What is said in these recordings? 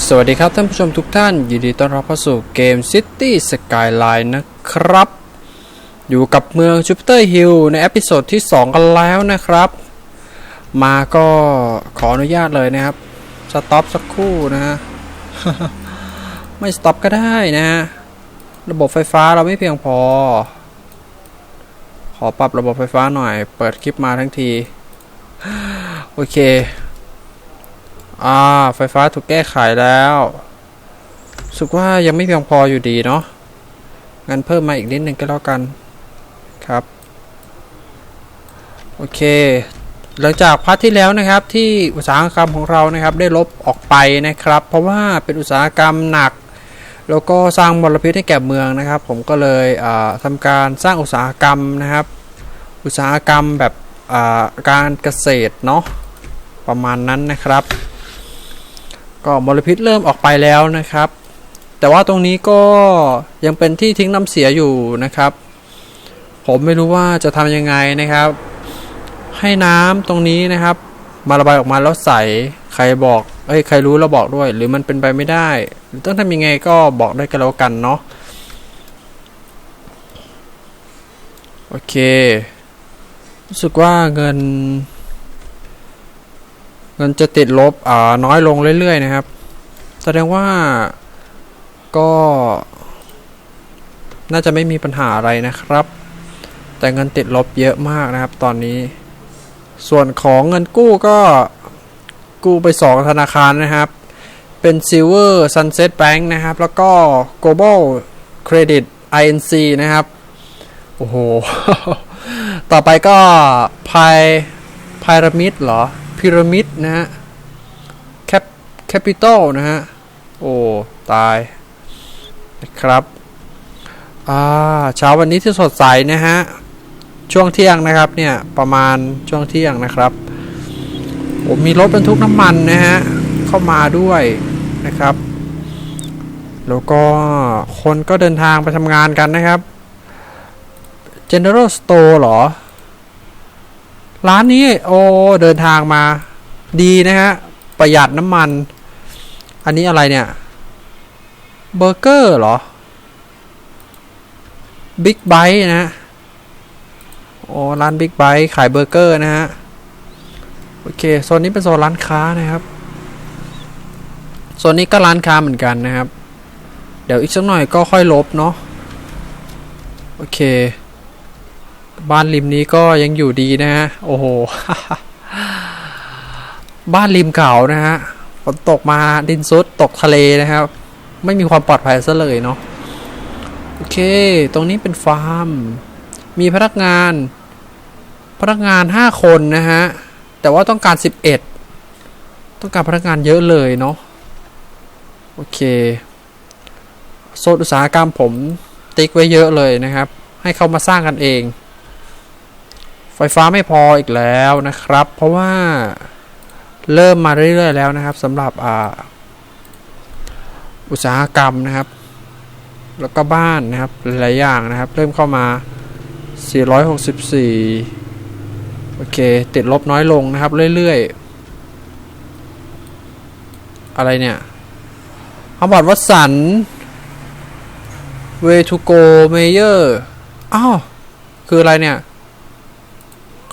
สวัสดีครับท่านผู้ชมทุกท่าน ยินดีต้อนรับเข้าสู่เกม City Skyline นะครับ อยู่กับเมืองจูปิเตอร์ฮิลในเอพิโซดที่ 2 กันแล้วนะครับ มาก็ขออนุญาตเลยนะครับ สต็อปสักครู่นะฮะ ไม่สต็อปก็ได้นะฮะ ระบบไฟฟ้าเราไม่เพียงพอ ขอปรับระบบไฟฟ้าหน่อย เปิดคลิปมาทั้งที โอเค อ่า ไฟฟ้าถูกแก้ไขแล้วสึกว่ายังไม่เพียงพออยู่ดีเนาะงั้นเพิ่มมาอีกนิดหนึ่งก็แล้วกันครับ โอเค หลังจากพาร์ทที่แล้วนะครับที่อุตสาหกรรมของเรานะครับได้ลบออกไปนะครับ เพราะว่าเป็นอุตสาหกรรมหนัก แล้วก็สร้างมลพิษให้แก่เมืองนะครับ ผมก็เลยอ่าทำการสร้างอุตสาหกรรมนะครับ อุตสาหกรรมแบบการเกษตรเนาะประมาณนั้นนะครับ ก็มลพิษเริ่มออกไปแล้วนะครับ แต่ว่าตรงนี้ก็ยังเป็นที่ทิ้งน้ำเสียอยู่นะครับ ผมไม่รู้ว่าจะทำยังไงนะครับ ให้น้ำตรงนี้นะครับ มาระบายออกมาแล้วใสใครบอกเอ้ยใครรู้เราบอกด้วย หรือมันเป็นไปไม่ได้ หรือต้องทำยังไงก็บอกได้กันแล้วกันเนาะโอเครู้สึกว่าเงิน เงินจะติดลบอ่าน้อยลงเรื่อยๆนะครับ แสดงว่าก็น่าจะไม่มีปัญหาอะไรนะครับ แต่เงินติดลบเยอะมากนะครับ ตอนนี้ ส่วนของเงินกู้ก็กู้ไป 2 ธนาคารนะครับ เป็น Silver Sunset Bank นะครับ แล้วก็ Global Credit INC นะครับ โอ้โห ต่อไปก็ Pi Pyramid เหรอ พีระมิดนะฮะแคปแคปิตอลนะฮะ โอ้ ตายนะครับอ่าเช้าวันนี้ที่สดใสนะฮะ ช่วงเที่ยงนะครับเนี่ยประมาณช่วงเที่ยงนะครับผมมีรถบรรทุกน้ำมันนะฮะ เข้ามาด้วยนะครับ แล้วก็คนก็เดินทางไปทำงานกันนะครับ General Store เหรอ ร้านนี้โอ้เดินทางมา ดีนะฮะ ประหยัดน้ำมัน อันนี้อะไรเนี่ย เบอร์เกอร์เหรอบิ๊กไบต์นะฮะโอ้ร้านบิ๊กไบต์ขายเบอร์เกอร์นะฮะ โอเค โซนนี้เป็นโซนร้านค้านะครับ โซนนี้ก็ร้านค้าเหมือนกันนะครับ เดี๋ยวอีกสักหน่อยก็ค่อยลบเนาะโอเค บ้านริมนี้ก็ยังอยู่ดีนะฮะ โอ้โห บ้านริมเก่านะฮะ ฝนตกมาดินซุดตกทะเลนะครับ ไม่มีความปลอดภัยซะเลยเนาะ โอเค ตรงนี้เป็นฟาร์ม มีพนักงาน พนักงาน 5 คนนะฮะ แต่ว่าต้องการ 11 ต้องการพนักงานเยอะเลยเนาะ โอเค โซนอุตสาหกรรมผมติ๊กไว้เยอะเลยนะครับ ให้เขามาสร้างกันเอง ไฟฟ้าไม่พออีกแล้วนะครับ เพราะว่าเริ่มมาเรื่อยๆแล้วนะครับสำหรับอุตสาหกรรมนะครับ แล้วก็บ้านนะครับหลายอย่างนะครับ เริ่มเข้ามา 464 โอเค ติดลบน้อยลงนะครับ เรื่อยๆ อะไรเนี่ยฮาร์วาร์ดวัตสัน Way to go Mayor อ้าว คืออะไรเนี่ย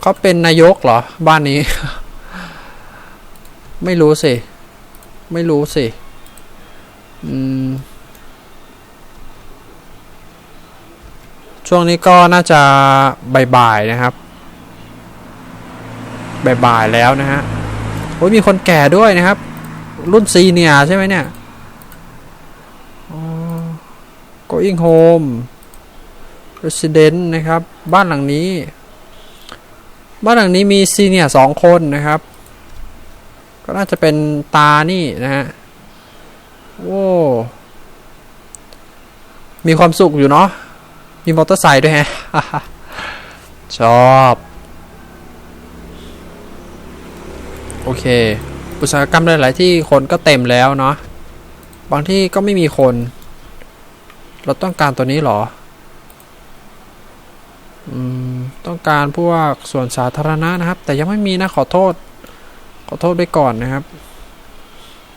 เขาเป็นนายกเหรอ บ้านนี้ ไม่รู้สิ ไม่รู้สิ อืม ช่วงนี้ก็น่าจะบ่ายๆนะครับบ่ายๆแล้วนะฮะ โอ้ยมีคนแก่ด้วยนะครับ รุ่นซีเนียใช่ไหมเนี่ย going home resident นะครับ บ้านหลังนี้ บ้านหลังนี้มีซีเนียสองคนนะครับ ก็น่าจะเป็นตานี่นะฮะโอ้มีความสุขอยู่เนาะมีมอเตอร์ไซค์ด้วยฮะชอบ โอเค อุตสาหกรรมหลาย ๆ ที่คนก็เต็มแล้วเนาะบางที่ก็ไม่มีคน เราต้องการตัวนี้หรอ ต้องการพวกส่วนสาธารณะนะครับ แต่ยังไม่มีนะขอโทษ ขอโทษไปก่อนนะครับ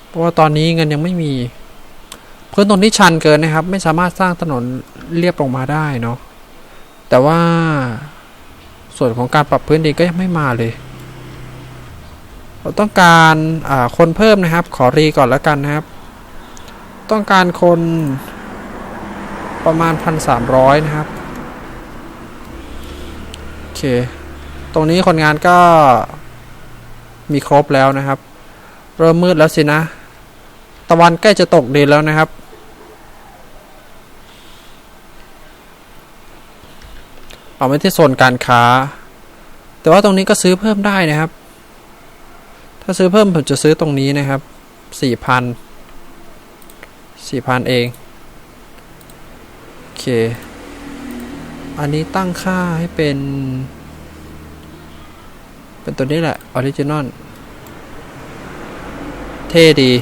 เพราะว่าตอนนี้เงินยังไม่มีพื้นตรงที่ชันเกินนะครับ ไม่สามารถสร้างถนนเรียบลงมาได้เนาะแต่ว่าส่วนของการปรับพื้นดินก็ยังไม่มาเลย เราต้องการาคนเพิ่มนะครับ ขอรีก่อนแล้วกันนะครับ ต้องการคนประมาณพันสามร้อยนะครับ เค ตรงนี้คนงานก็มีครบแล้วนะครับ เริ่มมืดแล้วสินะ ตะวันใกล้จะตกดินแล้วนะครับ เอาไว้ที่โซนการค้า แต่ว่าตรงนี้ก็ซื้อเพิ่มได้นะครับ ถ้าซื้อเพิ่มผมจะซื้อตรงนี้นะครับสี่พันสี่พันเอง โอเค อันนี้ตั้งค่าให้เป็น เป็นตัวนี้แหละออริจินอลเท่ดี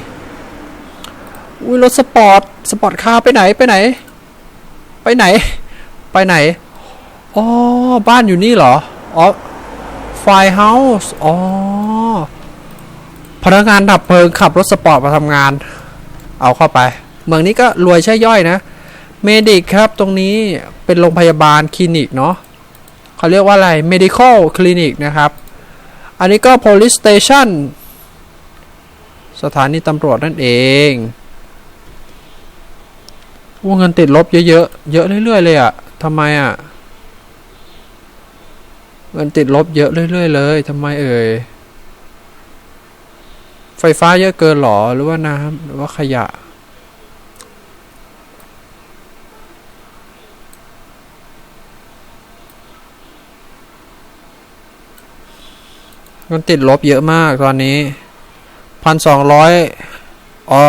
อุ้ยรถสปอร์ต สปอร์ตคาร์ไปไหนไปไหน ไปไหน ไปไหน อ๋อ บ้านอยู่นี่เหรอ อ๋อไฟเฮาส์อ๋อ พนักงานดับเพลิงขับรถสปอร์ตมาทำงาน เอาเข้าไป เมืองนี้ก็รวยใช่ย่อยนะ เมดิกครับตรงนี้เป็นโรงพยาบาลคลินิกเนาะเขาเรียกว่าอะไร medical clinic นะครับ อันนี้ก็ police station สถานีตำรวจนั่นเองว่าเงินติดลบเยอะๆ เยอะเรื่อยๆเลยอะทำไมอะเงินติดลบเยอะเรื่อยๆเลยทำไมเอ่ย ไฟฟ้าเยอะเกินหรอ หรือว่าน้ำหรือว่าขยะ มันติดลบเยอะมากตอนนี้พันสองร้อยอ๋อ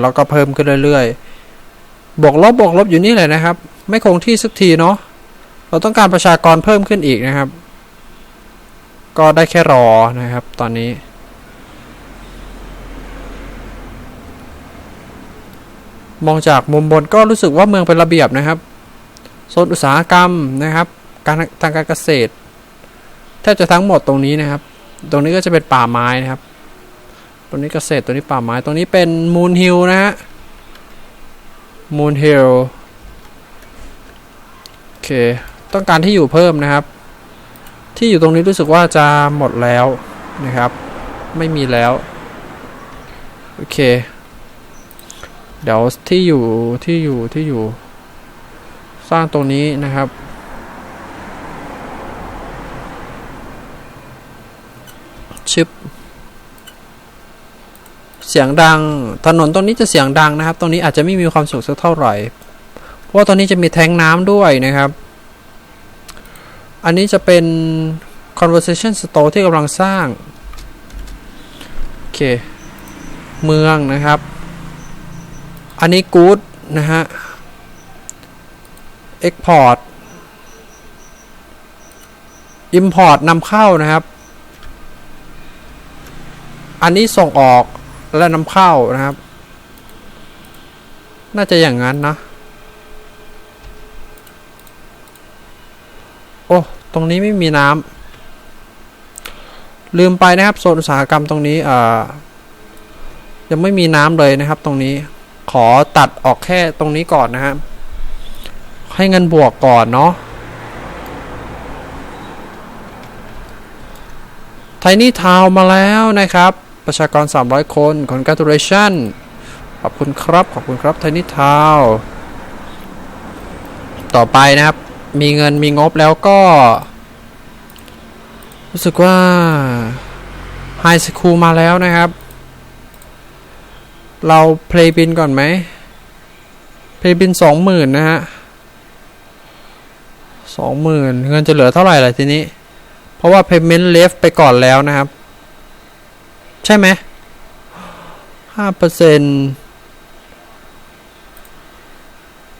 แล้วก็เพิ่มขึ้นเรื่อยๆ บวกลบบวกลบอยู่นี่เลยนะครับ ไม่คงที่สักทีเนาะ เราต้องการประชากรเพิ่มขึ้นอีกนะครับ ก็ได้แค่รอนะครับ ตอนนี้ มองจากมุมบนก็รู้สึกว่าเมืองเป็นระเบียบนะครับโซนอุตสาหกรรมนะครับ การทางการเกษตรแทบจะทั้งหมดตรงนี้นะครับ ตรงนี้ก็จะเป็นป่าไม้นะครับ ตรงนี้เกษตร ตรงนี้ป่าไม้ ตรงนี้เป็นมูนฮิลนะฮะ มูนฮิลโอเค ต้องการที่อยู่เพิ่มนะครับ ที่อยู่ตรงนี้รู้สึกว่าจะหมดแล้วนะครับ ไม่มีแล้ว โอเค เดี๋ยวที่อยู่ ที่อยู่ ที่อยู่ สร้างตรงนี้นะครับ ชิปเสียงดังถนนตรงนี้จะเสียงดังนะครับ ตรงนี้อาจจะไม่มีความสุขสักเท่าไหร่ เพราะว่าตอนนี้จะมีแทงน้ำด้วยนะครับ อันนี้จะเป็น conversation store ที่กำลังสร้าง โอเค เมืองนะครับ อันนี้ good นะฮะ export import นำเข้านะครับ อันนี้ส่งออกและนำเข้านะครับ น่าจะอย่างนั้นนะ โอ้ ตรงนี้ไม่มีน้ำลืมไปนะครับโซนอุตสาหกรรมตรงนี้อ่ายังไม่มีน้ำเลยนะครับ ตรงนี้ขอตัดออกแค่ตรงนี้ก่อนนะครับ ให้เงินบวกก่อนเนาะไทนี่ทาวมาแล้วนะครับ ประชากร 300 คน congratulation ขอบคุณครับ ขอบคุณครับไทนี่ทาว ต่อไปนะครับ มีเงินมีงบแล้วก็ รู้สึกว่า High School มาแล้วนะครับ เรา Play บินก่อนไหม Play บิน20,000นะฮะ20,000เงินจะเหลือเท่าไหร่ล่ะทีนี้ เพราะว่า payment left ไปก่อนแล้วนะครับ ใช่ไหมห้าเปอร์เซ็น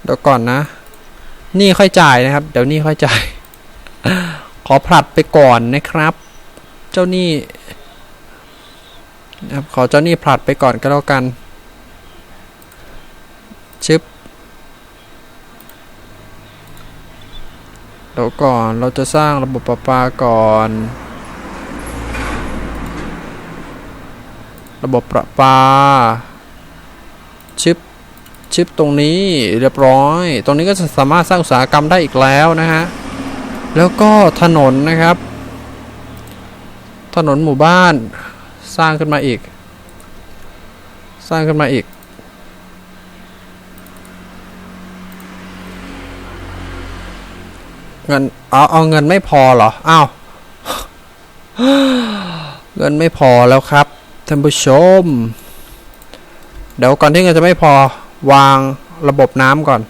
เดี๋ยวก่อนนะ นี่ค่อยจ่ายนะครับ เดี๋ยวนี่ค่อยจ่าย ขอผลัดไปก่อนนะครับ เจ้านี้นะครับขอเจ้านี้ผลัดไปก่อนก็แล้วกัน ชึบเดี๋ยวก่อนเราจะสร้างระบบประปาก่อน ระบบประปาชิปชิปตรงนี้เรียบร้อย ตรงนี้ก็จะสามารถสร้างอุตสาหกรรมได้อีกแล้วนะฮะ แล้วก็ถนนนะครับ ถนนหมู่บ้านสร้างขึ้นมาอีก สร้างขึ้นมาอีก เงินเอาเอาเงินไม่พอเหรอ อ้าว เงินไม่พอแล้วครับ ท่านผู้ชม เดี๋ยวก่อนที่เงินจะไม่พอวางระบบน้ำก่อน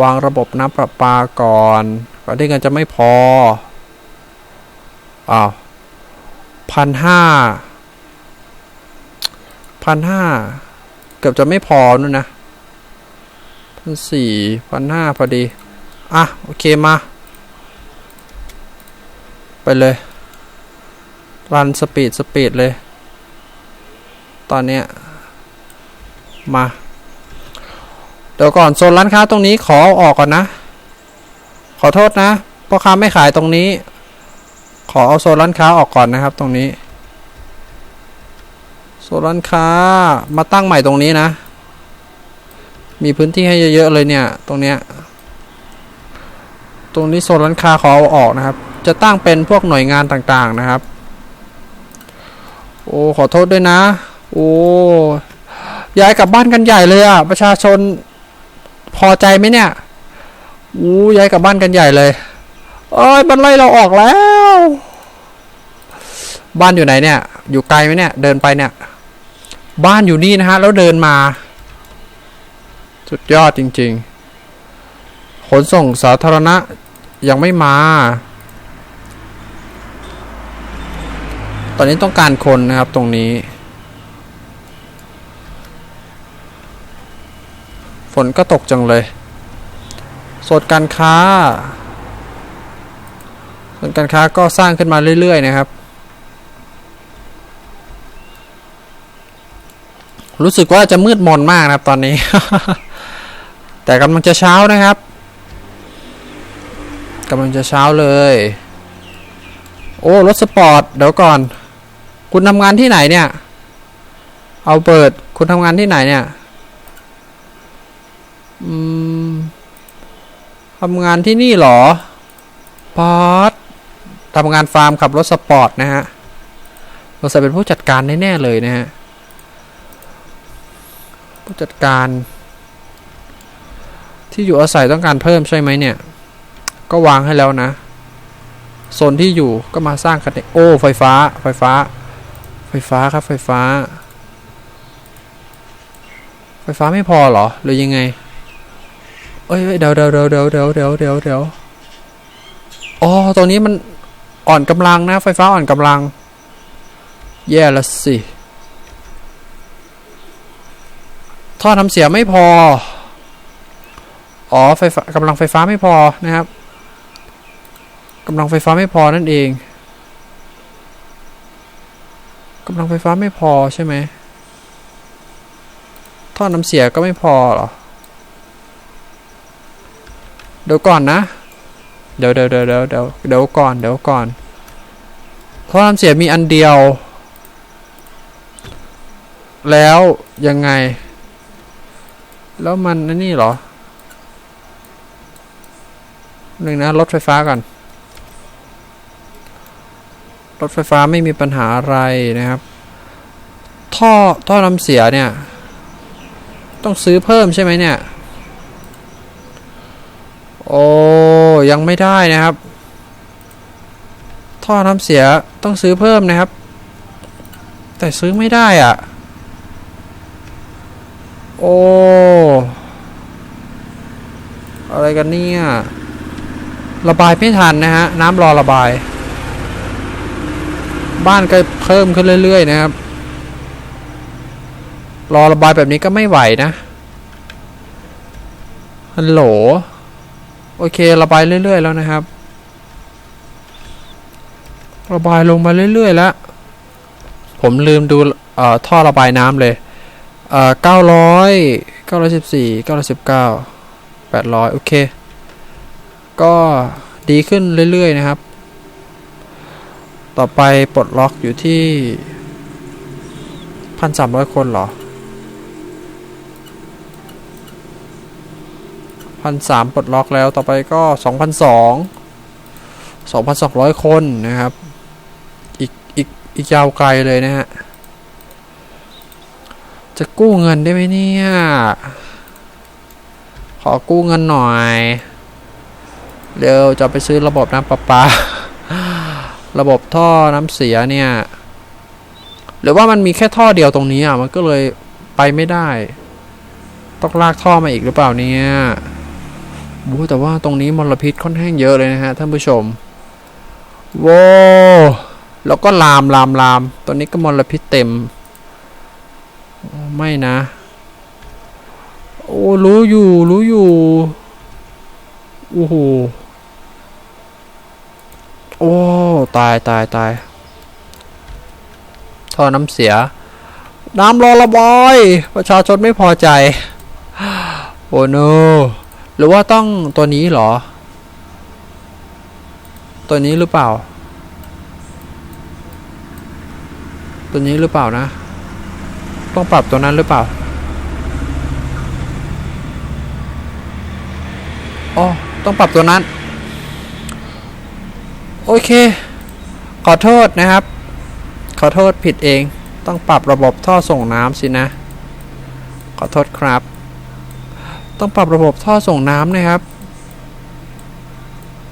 วางระบบน้ำประปาก่อน ก่อนที่เงินจะไม่พออ้าวพันห้าพันห้าเกือบจะไม่พอนู่นนะพันสี่พันห้าพอดี อะ โอเคมา ไปเลย รันสปีดสปีดเลย ตอนเนี้ย มา เดี๋ยวก่อนโซนร้านค้าตรงนี้ขอเอาออกก่อนนะ ขอโทษนะพ่อค้าไม่ขายตรงนี้ ขอเอาโซนร้านค้าออกก่อนนะครับ ตรงนี้ โซนร้านค้ามาตั้งใหม่ตรงนี้นะ มีพื้นที่ให้เยอะๆเลยเนี่ย ตรงเนี้ยตรงนี้โซนร้านค้าขอเอาออกนะครับ จะตั้งเป็นพวกหน่วยงานต่างๆนะครับ อ้ขอโทษด้วยนะ โอ้ย้ายกลับบ้านกันใหญ่เลยอะ ประชาชนพอใจไหมเนี่ยอู้ย้ายกลับบ้านกันใหญ่เลยเอ้ยมันไล่เราออกแล้ว บ้านอยู่ไหนเนี่ย อยู่ไกลไหมเนี่ย เดินไปเนี่ย บ้านอยู่นี่นะฮะ แล้วเดินมา สุดยอดจริง ๆ ขนส่งสาธารณะยังไม่มา ตอนนี้ต้องการคนนะครับตรงนี้ ฝนก็ตกจังเลยโซนการค้าโซนการค้าก็สร้างขึ้นมาเรื่อย ๆ นะครับ รู้สึกว่าจะมืดมนมากนะครับตอนนี้ แต่กำลังจะเช้านะครับกำลังจะเช้าเลย โอ้ รถสปอร์ต เดี๋ยวก่อน คุณทำงานที่ไหนเนี่ย เอาเปิด คุณทำงานที่ไหนเนี่ย อืมทำงานที่นี่เหรอปอดทำงานฟาร์มขับรถสปอร์ตนะฮะเราจะเป็นผู้จัดการแน่ๆเลยนะฮะ ผู้จัดการ ที่อยู่อาศัยต้องการเพิ่มใช่ไหมเนี่ย ก็วางให้แล้วนะโซนที่อยู่ก็มาสร้างกันเองโอ้ไฟฟ้าไฟฟ้า ฟฟ้าครับไฟฟ้า ไฟฟ้าไม่พอเหรอ หรือยังไง เอ้ยเดี๋ยวเดี๋ยวเดี๋ยวเดี๋ยวเดี๋ยวเดี๋ยวเดี๋ยวเดี๋ยวอ๋อตัวนี้มันอ่อนกำลังนะ ไฟฟ้าอ่อนกำลัง แย่ละสิท่อทำเสียไม่พอ อ๋อไฟฟ้ากำลังไฟฟ้าไม่พอนะครับกำลังไฟฟ้าไม่พอนั่นเอง กำลังไฟฟ้าไม่พอใช่ไหมท่อน้ำเสียก็ไม่พอเหรอ เดี๋ยวก่อนนะ เดี๋ยวเดี๋ยวเดี๋ยวเดี๋ยวเดี๋ยวก่อน เดี๋ยวก่อน ท่อน้ำเสียมีอันเดียว แล้วยังไง แล้วมันนี่หรอหนึ่งนะรถไฟฟ้าก่อน รถไฟฟ้าไม่มีปัญหาอะไรนะครับ ท่อท่อน้ำเสียเนี่ย ต้องซื้อเพิ่มใช่ไหมเนี่ย โอ้ยังไม่ได้นะครับ ท่อน้ำเสียต้องซื้อเพิ่มนะครับ แต่ซื้อไม่ได้อะ โอ้อะไรกันเนี่ย ระบายไม่ทันนะฮะ น้ำรอระบาย บ้านก็เพิ่มขึ้นเรื่อย ๆ นะครับ รอระบายแบบนี้ก็ไม่ไหวนะฮัลโหลโอเคระบายเรื่อย ๆ แล้วนะครับ ระบายลงมาเรื่อย ๆ แล้ว ผมลืมดูท่อระบายน้ำเลยเก้าร้อยเก้าร้อยสิบสี่เก้าร้อยสิบเก้าแปดร้อยโอเค ก็ดีขึ้นเรื่อย ๆ นะครับ ต่อไปปลดล็อกอยู่ที่พันสามร้อยคนเหรอพันสามปลดล็อกแล้วต่อไปก็สองพันสองสองพันสองร้อยคนนะครับ อีกอีกอีกยาวไกลเลยนะฮะ จะกู้เงินได้ไหมเนี่ย ขอกู้เงินหน่อย เร็วจะไปซื้อระบบน้ำประปา ระบบท่อน้ำเสียเนี่ย หรือว่ามันมีแค่ท่อเดียวตรงนี้อะมันก็เลยไปไม่ได้ ต้องลากท่อมาอีกหรือเปล่าเนี่ยโอ้แต่ว่าตรงนี้มลพิษค่อนข้างเยอะเลยนะฮะท่านผู้ชมโว้แล้วก็ลามลามลามตัวนี้ก็มลพิษเต็ม ไม่นะ โอ้รู้อยู่รู้อยู่โอ้โห โอ้ ตายตายตายท่อน้ำเสีย น้ำรอระบาย ประชาชนไม่พอใจ โอ้โนหรือว่าต้องตัวนี้หรอ ตัวนี้หรือเปล่า ตัวนี้หรือเปล่านะ ต้องปรับตัวนั้นหรือเปล่าอ๋อต้องปรับตัวนั้น โอเค ขอโทษนะครับ ขอโทษผิดเอง ต้องปรับระบบท่อส่งน้ำสินะ ขอโทษครับ ต้องปรับระบบท่อส่งน้ำนะครับ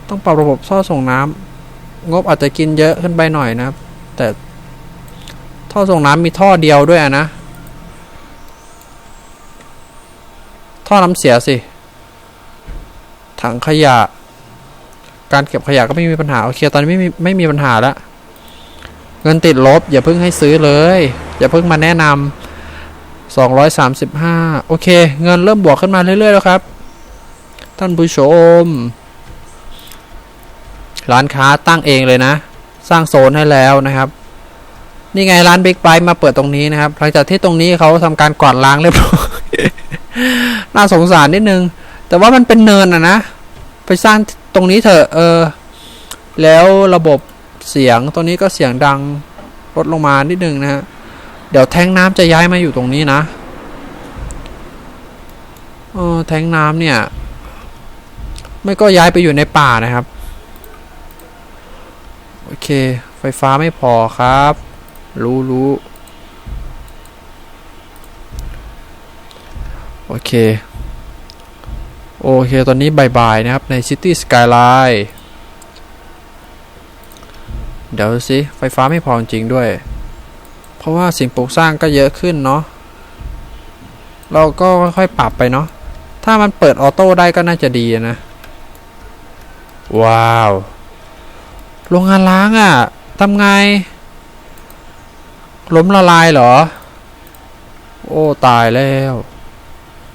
ต้องปรับระบบท่อส่งน้ำงบอาจจะกินเยอะขึ้นไปหน่อยนะครับ แต่ท่อส่งน้ำมีท่อเดียวด้วยนะ ท่อน้ำเสียสิ ถังขยะ การเก็บขยะก็ไม่มีปัญหาโอเคตอนนี้ไม่มีไม่มีปัญหาแล้วเงินติดลบ อย่าเพิ่งให้ซื้อเลย อย่าเพิ่งมาแนะนำ235 โอเค เงินเริ่มบวกขึ้นมาเรื่อยๆแล้วครับ ท่านผู้ชม ร้านค้าตั้งเองเลยนะ สร้างโซนให้แล้วนะครับ นี่ไงร้านบิ๊กไบมาเปิดตรงนี้นะครับ หลังจากที่ตรงนี้เขาทำการกวาดล้างเรียบร้อย น่าสงสารนิดนึง แต่ว่ามันเป็นเนินอะนะ ไปสร้างตรงนี้เถอะเออ แล้วระบบเสียงตรงนี้ก็เสียงดังลดลงมานิดนึงนะฮะ เดี๋ยวแทงน้ำจะย้ายมาอยู่ตรงนี้นะเออแทงน้ำเนี่ย ไม่ก็ย้ายไปอยู่ในป่านะครับ โอเค ไฟฟ้าไม่พอครับ รู้รู้โอเค โอเคตอนนี้บ่ายๆนะครับใน City Skyline เดี๋ยวสิ ไฟฟ้าไม่พอจริงด้วย เพราะว่าสิ่งปลูกสร้างก็เยอะขึ้นเนาะเราก็ค่อยๆปรับไปเนาะถ้ามันเปิดออโต้ได้ก็น่าจะดีนะ ว้าว โรงงานล้างอะ่ะทำไง ล้มละลายเหรอ โอ้ ตายแล้ว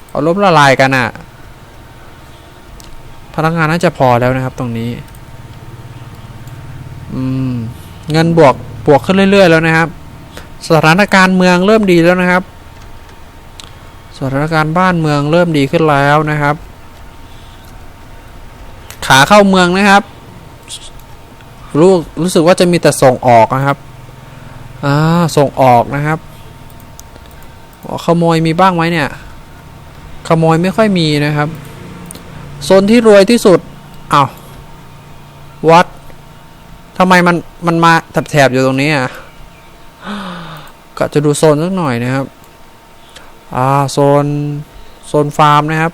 เอาล้มละลายกันอะ่ะ พนักงานน่าจะพอแล้วนะครับตรงนี้ อืม เงินบวกบวกขึ้นเรื่อย ๆ แล้วนะครับ สถานการณ์เมืองเริ่มดีแล้วนะครับ สถานการณ์บ้านเมืองเริ่มดีขึ้นแล้วนะครับ ขาเข้าเมืองนะครับ รู้รู้สึกว่าจะมีแต่ส่งออกนะครับอ่าส่งออกนะครับขโมยมีบ้างไหมเนี่ย ขโมยไม่ค่อยมีนะครับ โซนที่รวยที่สุดอ้าววัดทำไมมันมันมาแถบๆอยู่ตรงนี้อะก็จะดูโซนสักหน่อยนะครับ อ่าโซนโซนฟาร์มนะครับ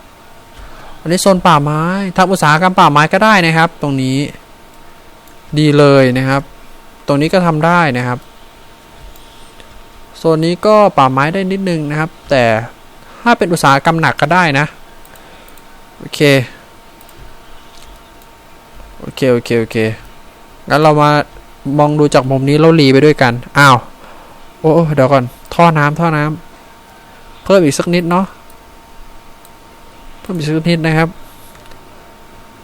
อันนี้โซนป่าไม้ทำอุตสาหกรรมป่าไม้ก็ได้นะครับ ตรงนี้ดีเลยนะครับ ตรงนี้ก็ทำได้นะครับ โซนนี้ก็ป่าไม้ได้นิดนึงนะครับ แต่ถ้าเป็นอุตสาหกรรมหนักก็ได้นะ โอเค โอเค โอเค โอเค งั้นเรามามองดูจากมุมนี้เราหลีไปด้วยกัน อ้าวโอ้โอ้เดี๋ยวก่อน ท่อน้ำท่อน้ำ เพิ่มอีกสักนิดเนาะ เพิ่มอีกสักนิดนะครับ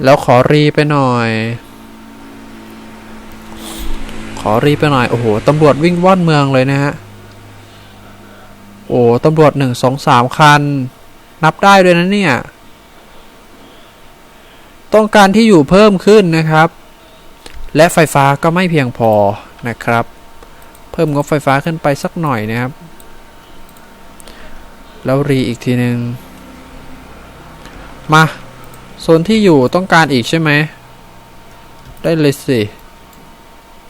แล้วขอรีไปหน่อย ขอรีไปหน่อย โอ้โห ตำรวจวิ่งว่อนเมืองเลยนะฮะ โอ้ ตำรวจหนึ่งสองสามคัน นับได้ด้วยนะเนี่ย ต้องการที่อยู่เพิ่มขึ้นนะครับ และไฟฟ้าก็ไม่เพียงพอนะครับ เพิ่มงบไฟฟ้าขึ้นไปสักหน่อยนะครับ แล้วรีอีกทีหนึ่งมาโซนที่อยู่ต้องการอีกใช่ไหม ได้เลยสิ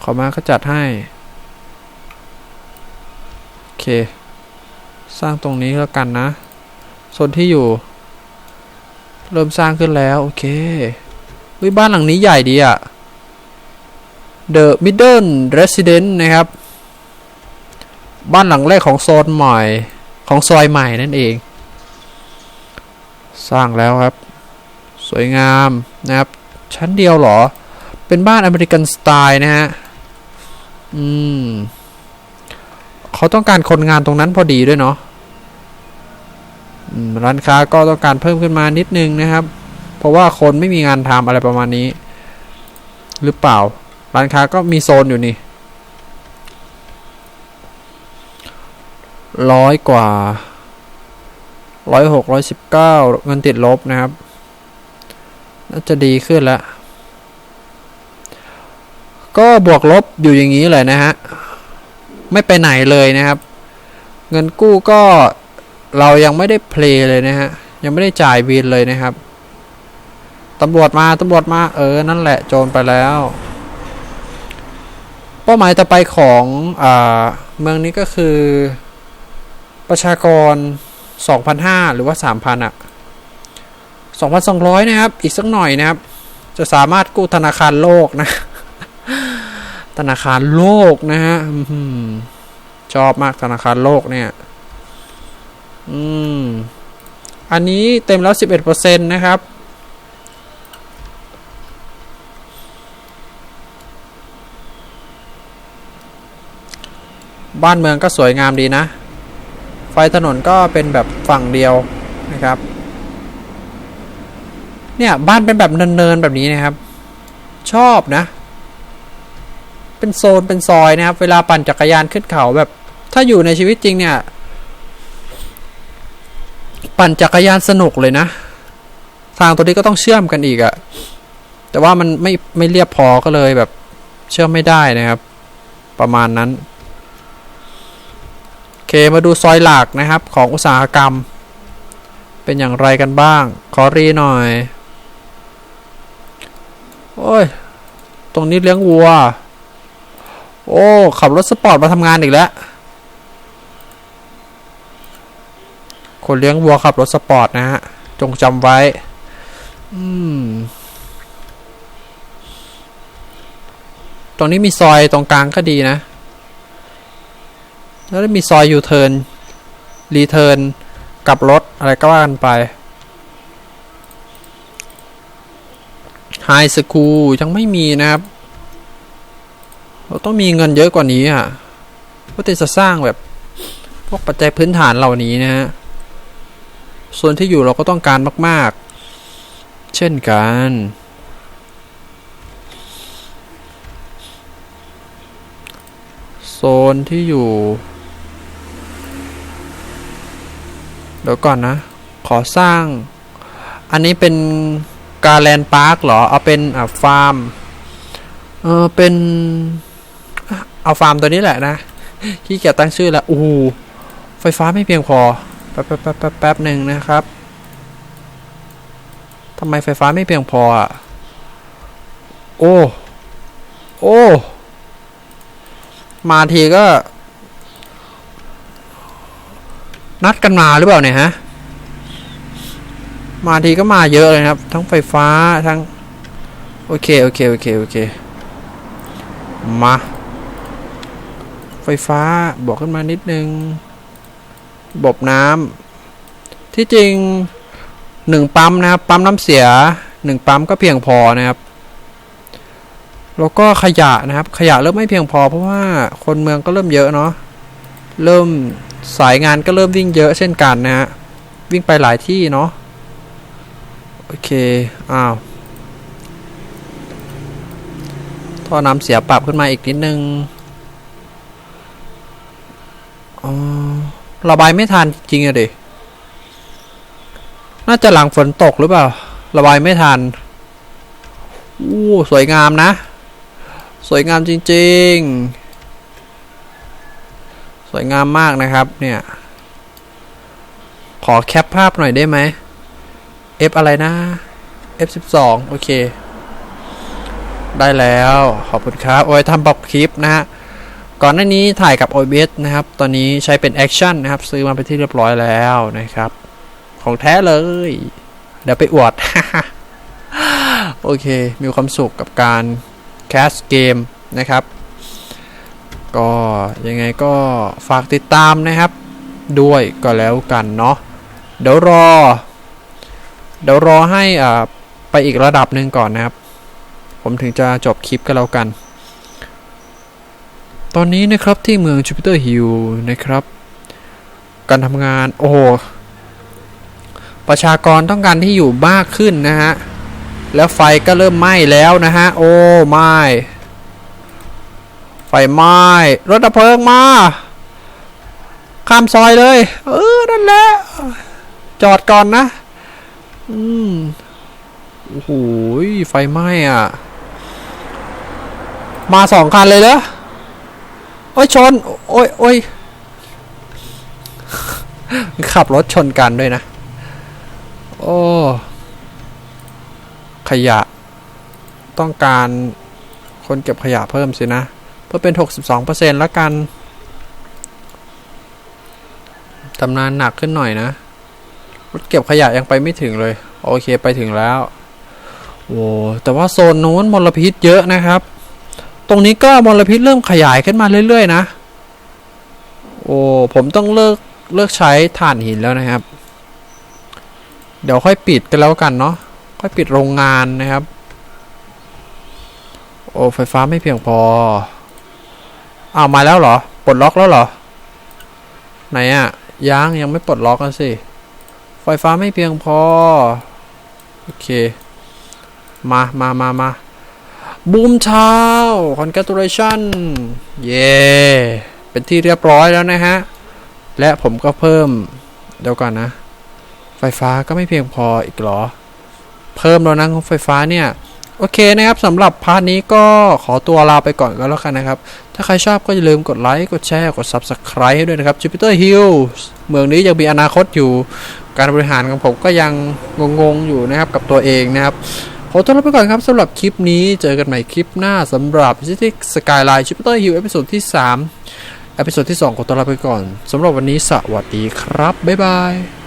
ขอมาก็จัดให้ โอเค สร้างตรงนี้แล้วกันนะ โซนที่อยู่ เริ่มสร้างขึ้นแล้ว โอเควิบ้านหลังนี้ใหญ่ดีอะ The Middle Resident นะครับ บ้านหลังแรกของโซนใหม่ ของซอยใหม่นั่นเอง สร้างแล้วครับ สวยงามนะครับ ชั้นเดียวเหรอ เป็นบ้านอเมริกันสไตล์นะฮะ อืม เขาต้องการคนงานตรงนั้นพอดีด้วยเนาะ ร้านค้าก็ต้องการเพิ่มขึ้นมานิดนึงนะครับ เพราะว่าคนไม่มีงานทำอะไรประมาณนี้ หรือเปล่า ร้านค้าก็มีโซนอยู่นี่ร้อยกว่าร้อยหกร้อยสิบเก้าเงินติดลบนะครับ น่าจะดีขึ้นแล้วก็บวกลบอยู่อย่างนี้เลยนะฮะ ไม่ไปไหนเลยนะครับ เงินกู้ก็ เรายังไม่ได้เพลย์เลยนะฮะ ยังไม่ได้จ่ายบินเลยนะครับตำรวจมาตำรวจมาเออ นั่นแหละโจรไปแล้ว เป้าหมายต่อไปของอเมืองนี้ก็คือ ประชากร 2,500 หรือว่า 3,000 อะ 2,200 นะครับ อีกสักหน่อยนะครับ จะสามารถกู้ธนาคารโลกนะ ธนาคารโลกนะฮะชอบมากธนาคารโลกเนี่ย อืม อันนี้เต็มแล้ว 11%นะครับ บ้านเมืองก็สวยงามดีนะ ไฟถนนก็เป็นแบบฝั่งเดียวนะครับ เนี่ยบ้านเป็นแบบเนินๆแบบนี้นะครับ ชอบนะ เป็นโซนเป็นซอยนะครับ เวลาปั่นจักรยานขึ้นเขาแบบ ถ้าอยู่ในชีวิตจริงเนี่ย ปั่นจักรยานสนุกเลยนะ ทางตัวนี้ก็ต้องเชื่อมกันอีกอะแต่ว่ามันไม่ไม่เรียบพอก็เลยแบบเชื่อมไม่ได้นะครับ ประมาณนั้นโอเคมาดูซอยหลักนะครับของอุตสาหกรรม เป็นอย่างไรกันบ้าง ขอรีหน่อย โอ้ย ตรงนี้เลี้ยงวัว โอ้ ขับรถสปอร์ตมาทำงานอีกแล้ว คนเลี้ยงวัวขับรถสปอร์ตนะฮะ จงจำไว้ อืม ตรงนี้มีซอยตรงกลางก็ดีนะ แล้วมีซอยยูเทิร์นรีเทิร์นกลับรถอะไรก็ว่ากันไปไฮสคูลยังไม่มีนะครับ เราต้องมีเงินเยอะกว่านี้อะเพื่อที่จะสร้างแบบ พวกปัจจัยพื้นฐานเหล่านี้นะฮะ ส่วนที่อยู่เราก็ต้องการมาก ๆ เช่นกัน โซนที่อยู่ เดี๋ยวก่อนนะ ขอสร้าง อันนี้เป็นการแลนพาร์คเหรอ เอาเป็นอะฟาร์ม เออเป็นเอาฟาร์มตัวนี้แหละนะขี้เกียจตั้งชื่อแล้ว อู้ไฟฟ้าไม่เพียงพอ แป๊บแป๊บแป๊บแป๊บแป๊บหนึ่งนะครับทำไมไฟฟ้าไม่เพียงพออะโอ้โอ้มาทีก็ นัดกันมาหรือเปล่าเนี่ยฮะ มาทีก็มาเยอะเลยครับ ทั้งไฟฟ้าทั้ง โอเค โอเค โอเค โอเค มา ไฟฟ้าบอกขึ้นมานิดนึง ระบบน้ำที่จริงหนึ่งปั๊มนะครับปั๊มน้ำเสียหนึ่งปั๊มก็เพียงพอนะครับ แล้วก็ขยะนะครับ ขยะเริ่มไม่เพียงพอ เพราะว่าคนเมืองก็เริ่มเยอะเนาะเริ่มสายงานก็เริ่มวิ่งเยอะเช่นกันนะฮะวิ่งไปหลายที่เนาะโอเค อ้าว ท่อน้ำเสียปรับขึ้นมาอีกนิดนึง อ๋อ ระบายไม่ทันจริงอะดิ น่าจะหลังฝนตกหรือเปล่า ระบายไม่ทัน อู้สวยงามนะ สวยงามจริง ๆ สวยงามมากนะครับ เนี่ย ขอแคปภาพหน่อยได้ไหม F อะไรนะ F12 โอเค ได้แล้ว ขอบคุณครับ โอ้ยทำปรับคลิปนะฮะ ก่อนหน้านี้ถ่ายกับ OBS นะครับ ตอนนี้ใช้เป็นแอคชั่นนะครับ ซื้อมาเป็นที่เรียบร้อยแล้วนะครับ ของแท้เลย เดี๋ยวไปอวด โอเค มีความสุขกับการแคสเกมนะครับ ก็ยังไงก็ฝากติดตามนะครับ ด้วยก็แล้วกันเนาะ เดี๋ยวรอ เดี๋ยวรอให้อ่าไปอีกระดับหนึ่งก่อนนะครับ ผมถึงจะจบคลิปกันแล้วกัน ตอนนี้นะครับที่เมืองจูปิเตอร์ฮิลนะครับ การทำงาน โอ้ประชากรต้องการที่อยู่มากขึ้นนะฮะ แล้วไฟก็เริ่มไหม้แล้วนะฮะ โอ้ไม้ไฟไหม้รถดับเพลิงมา ข้ามซอยเลย เออ นั่นแหละ จอดก่อนนะ อืมโอ้โหไฟไหม้อะ มาสองคันเลยเหรอ โอ้ยชน โอ้ยโอ้ยขับรถชนกันด้วยนะ โอ้ ขยะ ต้องการคนเก็บขยะเพิ่มสินะ เพื่อเป็น 62%แล้วกันทำนานหนักขึ้นหน่อยนะ รถเก็บขยะยังไปไม่ถึงเลย โอเคไปถึงแล้ว โอ้แต่ว่าโซนนู้นมลพิษเยอะนะครับ ตรงนี้ก็มลพิษเริ่มขยายขึ้นมาเรื่อย ๆ นะ โอ้ ผมต้องเลิกเลิกใช้ถ่านหินแล้วนะครับ เดี๋ยวค่อยปิดกันแล้วกันเนาะ ค่อยปิดโรงงานนะครับ โอ้ไฟฟ้าไม่เพียงพออ้าวมาแล้วเหรอ ปลดล็อกแล้วเหรอ ไหนอะยังยังไม่ปลดล็อกกันสิ ไฟฟ้าไม่เพียงพอ โอเค มามามามา บูมเช้า congratulation เย้เป็นที่เรียบร้อยแล้วนะฮะ และผมก็เพิ่ม เดี๋ยวก่อนนะ ไฟฟ้าก็ไม่เพียงพออีกหรอ เพิ่มแล้วนะของไฟฟ้าเนี่ย โอเคนะครับสำหรับพาร์ทนี้ก็ขอตัวลาไปก่อนก็แล้วกันนะครับ ถ้าใครชอบก็อย่าลืมกดไลค์ กดแชร์ กด Subscribe ให้ด้วยนะครับ Jupiter Hills เมืองนี้ยังมีอนาคตอยู่ การบริหารของผมก็ยังงงๆอยู่นะครับกับตัวเองนะครับ ขอตัวลาไปก่อนครับสำหรับคลิปนี้เจอกันใหม่คลิปหน้าสำหรับ City Skyline Jupiter Hill เอพิโซดที่3เอพิโซดที่ 2 ขอตัวลาไปก่อนสำหรับวันนี้สวัสดีครับ บ๊ายบาย